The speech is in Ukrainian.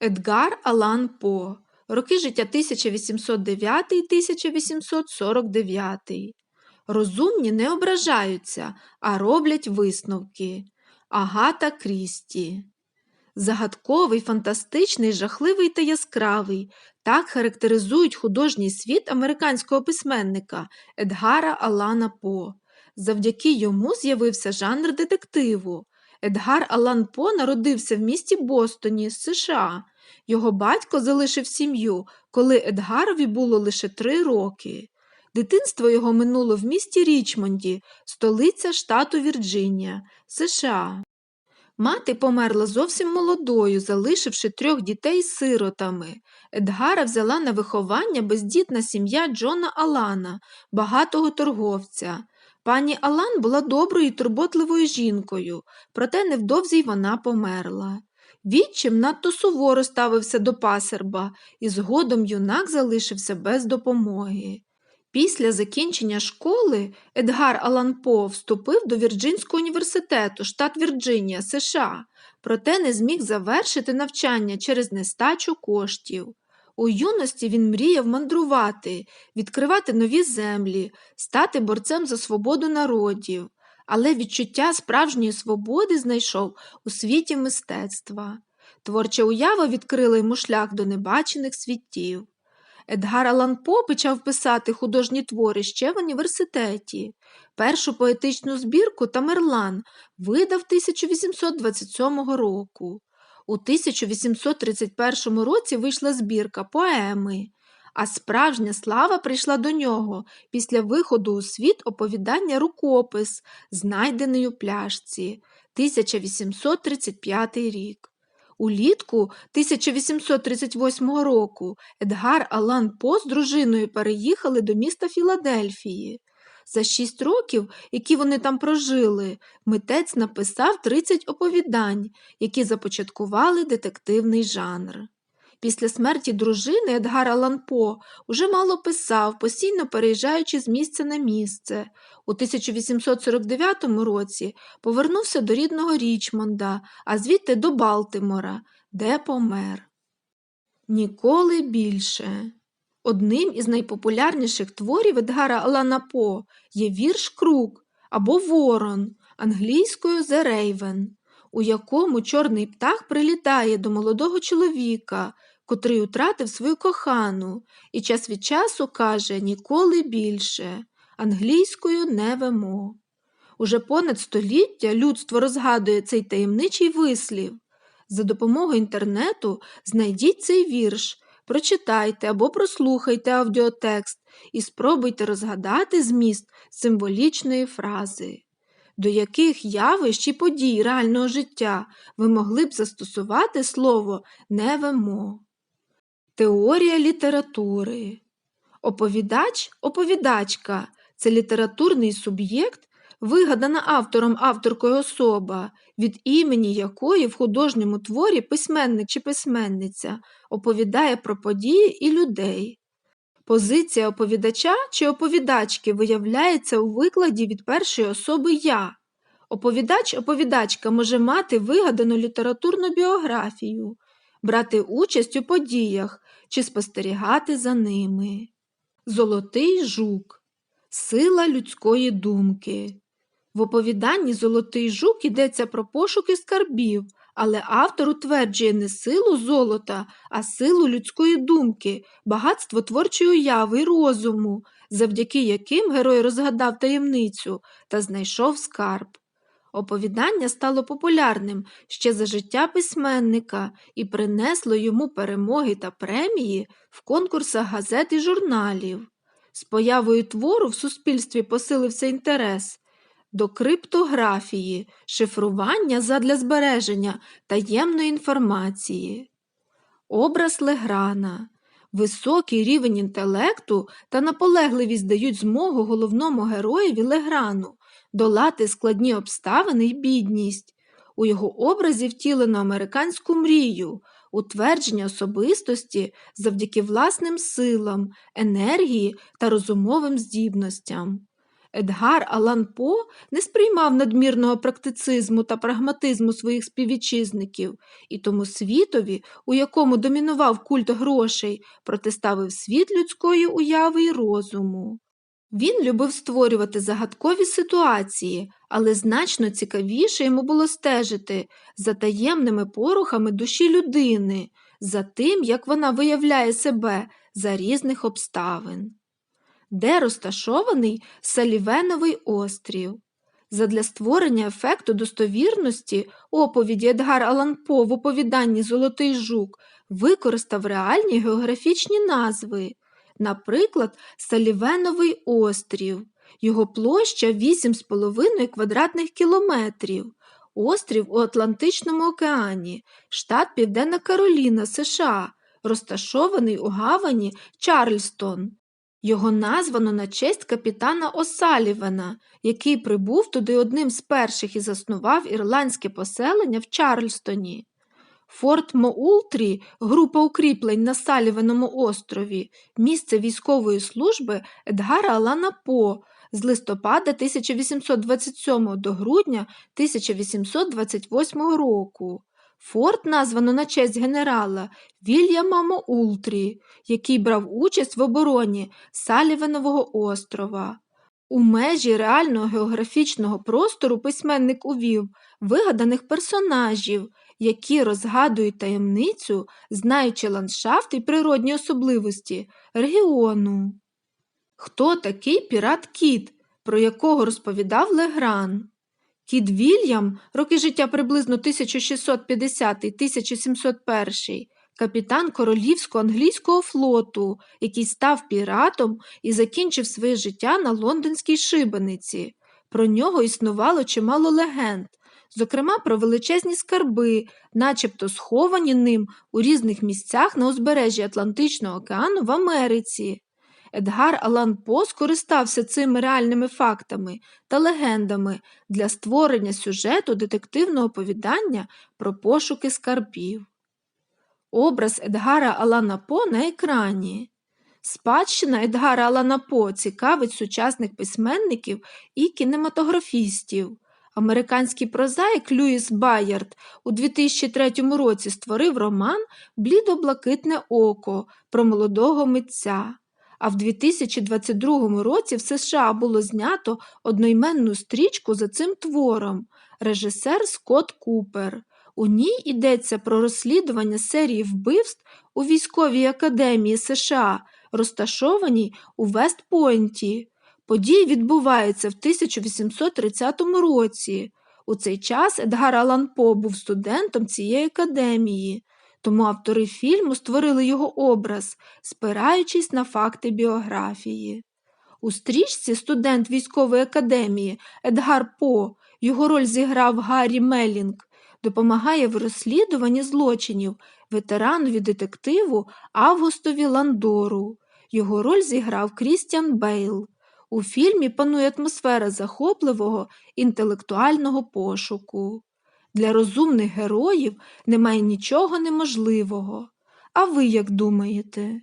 Едгар Алан По. Роки життя 1809-1849. Розумні не ображаються, а роблять висновки. Агата Крісті. Загадковий, фантастичний, жахливий та яскравий. Так характеризують художній світ американського письменника Едгара Алана По. Завдяки йому з'явився жанр детективу. Едгар Алан По народився в місті Бостоні, США. Його батько залишив сім'ю, коли Едгарові було лише три роки. Дитинство його минуло в місті Річмонді, столиця штату Вірджинія, США. Мати померла зовсім молодою, залишивши трьох дітей сиротами. Едгара взяла на виховання бездітна сім'я Джона Алана, багатого торговця. Пані Алан була доброю і турботливою жінкою, проте невдовзі й вона померла. Відчим надто суворо ставився до пасерба, і згодом юнак залишився без допомоги. Після закінчення школи Едгар Алан По вступив до Вірджинського університету, штат Вірджинія, США, проте не зміг завершити навчання через нестачу коштів. У юності він мріяв мандрувати, відкривати нові землі, стати борцем за свободу народів, але відчуття справжньої свободи знайшов у світі мистецтва. Творча уява відкрила йому шлях до небачених світів. Едгар Алан По почав писати художні твори ще в університеті. Першу поетичну збірку Тамерлан видав 1827 року. У 1831 році вийшла збірка поеми, а справжня слава прийшла до нього після виходу у світ оповідання рукопис, знайдений у пляшці 1835 рік. Улітку 1838 року Едгар Алан По з дружиною переїхали до міста Філадельфії. За шість років, які вони там прожили, митець написав 30 оповідань, які започаткували детективний жанр. Після смерті дружини Едгар Алан По уже мало писав, постійно переїжджаючи з місця на місце. У 1849 році повернувся до рідного Річмонда, а звідти до Балтимора, де помер. Ніколи більше. Одним із найпопулярніших творів Едгара Алана По є вірш Крук або Ворон англійською «The Raven», у якому чорний птах прилітає до молодого чоловіка, котрий утратив свою кохану, і час від часу каже ніколи більше, англійською не вемо. Уже понад століття людство розгадує цей таємничий вислів. За допомогою інтернету знайдіть цей вірш, прочитайте або прослухайте аудіотекст і спробуйте розгадати зміст символічної фрази. До яких явищ і подій реального життя ви могли б застосувати слово невемо? Теорія літератури. Оповідач, оповідачка це літературний суб'єкт, вигадана автором авторкою особа, від імені якої в художньому творі письменник чи письменниця оповідає про події і людей. Позиція оповідача чи оповідачки виявляється у викладі від першої особи я. Оповідач-оповідачка може мати вигадану літературну біографію, брати участь у подіях чи спостерігати за ними. Золотий жук сила людської думки. В оповіданні Золотий жук йдеться про пошуки скарбів, але автор утверджує не силу золота, а силу людської думки, багатство творчої уяви й розуму, завдяки яким герой розгадав таємницю та знайшов скарб. Оповідання стало популярним ще за життя письменника і принесло йому перемоги та премії в конкурсах газет і журналів. З появою твору в суспільстві посилився інтерес до криптографії, шифрування задля збереження таємної інформації. Образ Леграна. Високий рівень інтелекту та наполегливість дають змогу головному героєві Леграну долати складні обставини й бідність. У його образі втілено американську мрію, утвердження особистості завдяки власним силам, енергії та розумовим здібностям. Едгар Алан По не сприймав надмірного практицизму та прагматизму своїх співвітчизників, і тому світові, у якому домінував культ грошей, протиставив світ людської уяви й розуму. Він любив створювати загадкові ситуації, але значно цікавіше йому було стежити за таємними порухами душі людини, за тим, як вона виявляє себе за різних обставин. Де розташований Салівеновий острів? Задля створення ефекту достовірності оповіді Едгар Алан По в оповіданні Золотий жук використав реальні географічні назви, наприклад, Салівеновий острів. Його площа 8,5 квадратних кілометрів. Острів у Атлантичному океані, штат Південна Кароліна, США, розташований у гавані Чарльстон. Його названо на честь капітана О'Салівена, який прибув туди одним з перших і заснував ірландське поселення в Чарльстоні. Форт Моултрі, група укріплень на Саліваному острові, місце військової служби Едгара Алана По з листопада 1827 до грудня 1828 року. Форт названо на честь генерала Вільяма Моултрі, який брав участь в обороні Саліванового острова. У межі реального географічного простору письменник увів вигаданих персонажів, які розгадують таємницю, знаючи ландшафт і природні особливості регіону. Хто такий пірат Кіт, про якого розповідав Легран? Кіт Вільям, роки життя приблизно 1650-1701, капітан Королівського англійського флоту, який став піратом і закінчив своє життя на лондонській шибениці. Про нього існувало чимало легенд, зокрема про величезні скарби, начебто сховані ним у різних місцях на узбережжі Атлантичного океану в Америці. Едгар Алан По скористався цими реальними фактами та легендами для створення сюжету детективного оповідання про пошуки скарбів. Образ Едгара Алана По на екрані. Спадщина Едгара Алана По цікавить сучасних письменників і кінематографістів. Американський прозаїк Льюіс Байярд у 2003 році створив роман Блідо-блакитне око про молодого митця. А в 2022 році в США було знято одноіменну стрічку за цим твором режисер Скотт Купер. У ній йдеться про розслідування серії вбивств у військовій академії США, розташованій у Вестпойнті. Події відбуваються в 1830 році. У цей час Едгар Алан По був студентом цієї академії, тому автори фільму створили його образ, спираючись на факти біографії. У стрічці студент військової академії Едгар По, його роль зіграв Гаррі Мелінг, допомагає в розслідуванні злочинів ветеранові детективу Августові Ландору. Його роль зіграв Крістіан Бейл. У фільмі панує атмосфера захопливого інтелектуального пошуку. Для розумних героїв немає нічого неможливого. А ви як думаєте?